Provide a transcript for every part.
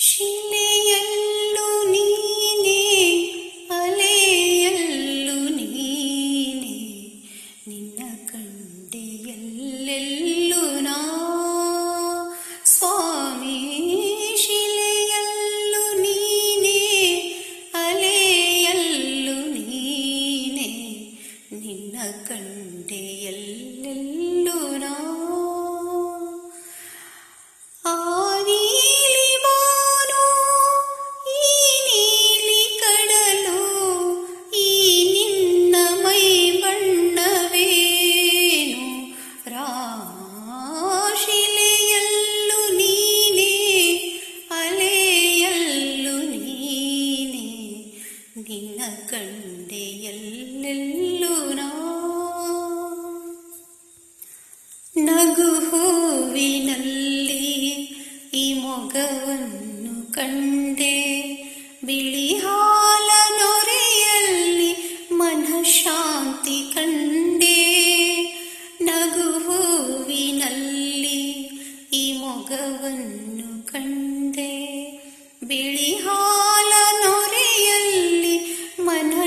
心里 ಕಂಡೆ ಕಂಡೆಯಲ್ಲೆಲ್ಲುನೋ ನಗು ಹೂವಿನಲ್ಲಿ ಈ ಮೊಗವನ್ನು ಕಂಡೆ ಬಿಳಿ ಹಾ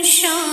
show.